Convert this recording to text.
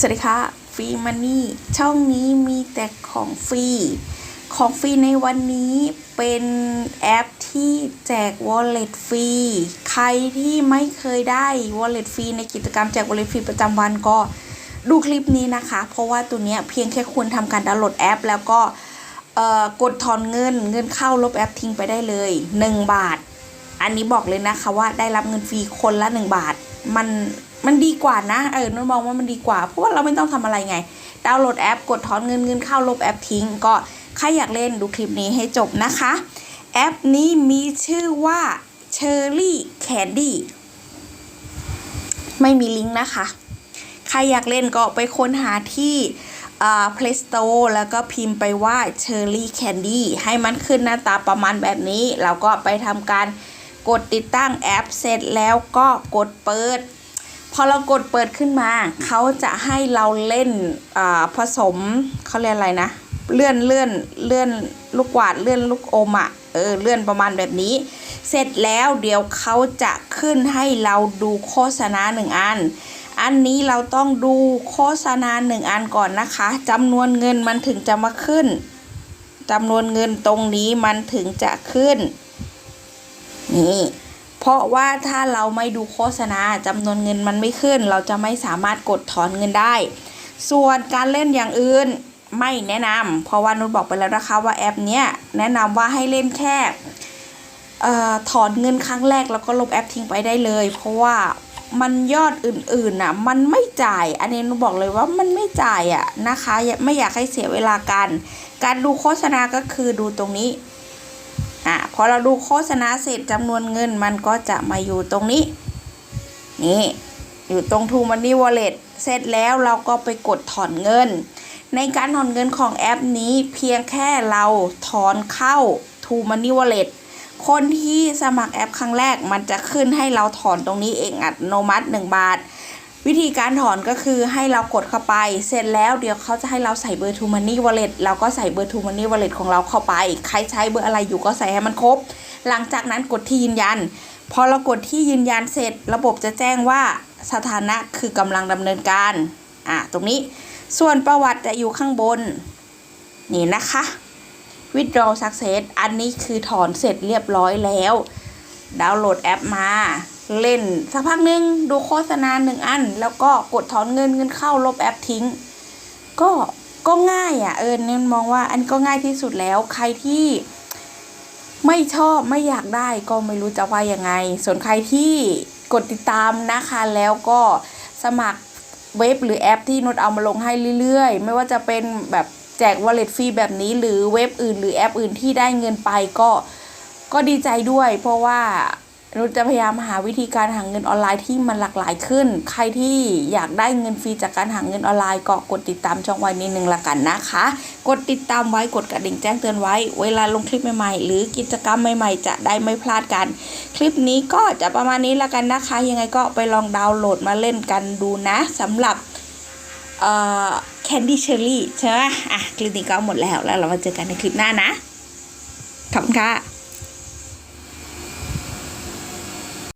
สวัสดีค่ะฟรีมันนี่ช่องนี้มีแต่ของฟรี ของฟรีในวันนี้เป็นแอปที่แจก wallet ฟรี ใครที่ไม่เคยได้ wallet ฟรีในกิจกรรมแจก wallet ฟรีประจำวันก็ดูคลิปนี้นะคะ เพราะว่าตัวเนี้ยเพียงแค่คุณทำการดาวน์โหลดแอป แล้วก็กดถอนเงินเงินเข้าลบแอปทิ้งไปได้เลย 1 บาท อันนี้บอกเลยนะคะว่าได้รับเงินฟรีคนละ 1 บาท มัน มันดีกว่านะเออนุ่นมองว่ามันดีกว่า เพราะว่าเราไม่ต้องทำอะไรไง ดาวน์โหลดแอป กดถอนเงินเงินเข้าลบแอปทิ้ง ก็ใครอยากเล่นดูคลิปนี้ให้จบนะคะ แอปนี้มีชื่อว่า Cherry Candy ไม่มีลิงก์นะคะ ใครอยากเล่นก็ไปค้นหาที่อ่า Play Store แล้วก็พิมพ์ไปว่า Cherry Candy ให้มันขึ้นหน้าตาประมาณแบบนี้เราก็ไปทำการกดติดตั้งแอปเสร็จแล้วก็กดเปิด พอเรากดเปิดขึ้นมา เขาจะให้เราเล่นอ่าผสมเขาเรียกอะไรนะ เลื่อนเลื่อนเลื่อนลูกกวาดเลื่อนลูกอมอะ่ะเออเลื่อนประมาณแบบนี้ เสร็จแล้วเดี๋ยวเขาจะขึ้นให้เราดูโฆษณาหนึ่งอัน อันนี้เราต้องดูโฆษณาหนึ่งอันก่อนนะคะจำนวนเงินมันถึงจะมาขึ้นจำนวนเงินตรงนี้มันถึงจะขึ้น นี่ ราะว่าถ้าเราไม่ดูโฆษณาจำนวนเงินมันไม่ขึ้น เราจะไม่สามารถกดถอนเงินได้ ส่วนการเล่นอย่างอื่นไม่แนะนำเพราะว่านุชบอกไปแล้วนะคะว่าแอปเนี้ยแนะนำว่าให้เล่นแค่ถอนเงินครั้งแรกแล้วก็ลบแอปทิ้งไปได้เลย เพราะว่ามันยอดอื่นๆน่ะมันไม่จ่าย อันนี้นุบอกเลยว่ามันไม่จ่ายอะนะคะ ไม่อยากให้เสียเวลากัน การดูโฆษณาก็คือดูตรงนี้ อะพอเราดูโฆษณาเสร็จจำนวนเงินมันก็จะมาอยู่ตรงนี้ นี่อยู่ตรง t ูมันนี่วอลเล็ตเสร็จแล้วเราก็ไปกดถอนเงิน ในการถอนเงินของแอปนี้เพียงแค่เราถอนเข้า t ูมันนี่วอลเล็ตคนที่สมัครแอปครั้งแรกมันจะขึ้นให้เราถอนตรงนี้เองอัตโนมัติ 1 บาท วิธีการถอนก็คือให้เรากดเข้าไป เสร็จแล้วเดี๋ยวเขาจะให้เราใส่เบอร์ t ูมันนี่วอลเล็ตเราก็ใส่เบอร์ t ูมันนี่วอลเล็ตของเราเข้าไป ใครใช้เบอร์อะไรอยู่ก็ใส่ให้มันครบ หลังจากนั้นกดที่ยืนยัน พอเรากดที่ยืนยันเสร็จ ระบบจะแจ้งว่าสถานะคือกำลังดำเนินการอะตรงนี้ ส่วนประวัติจะอยู่ข้างบน นี่นะคะ withdraw success อันนี้คือถอนเสร็จเรียบร้อยแล้ว ดาวน์โหลดแอปมา เล่น สักพักหนึ่งดูโฆษณาหนึ่งอัน แล้วก็กดถอนเงินเงินเข้าลบแอปทิ้ง ก็ก็ง่ายอะเออเนี่ยมองว่าอันก็ง่ายที่สุดแล้วใครที่ไม่ชอบไม่อยากได้ก็ไม่รู้จะว่ายังไง ส่วนใครที่กดติดตามนะคะแล้วก็สมัครเว็บหรือแอปที่นุชเอามาลงให้เรื่อยๆ ไม่ว่าจะเป็นแบบแจก wallet ฟรีแบบนี้ หรือเว็บอื่นหรือแอปอื่นที่ได้เงินไปก็ก็ดีใจด้วย เพราะว่า นุชจะพยายามหาวิธีการหาเงินออนไลน์ที่มันหลากหลายขึ้น ใครที่อยากได้เงินฟรีจากการหาเงินออนไลน์ก็กดติดตามช่องไว้นิดนึงละกันนะคะ กดติดตามไว้กดกระดิ่งแจ้งเตือนไว้ เวลาลงคลิปใหม่ๆ หรือกิจกรรมใหม่ๆ จะได้ไม่พลาดกัน คลิปนี้ก็จะประมาณนี้ละกันนะคะ ยังไงก็ไปลองดาวน์โหลดมาเล่นกันดูนะสำหรับเอ่อ Candy Cherry ใช่ไหมอะคลิปนี้ก็หมดแล้วแล้วเรามาเจอกันในคลิปหน้านะขอบคุณค่ะ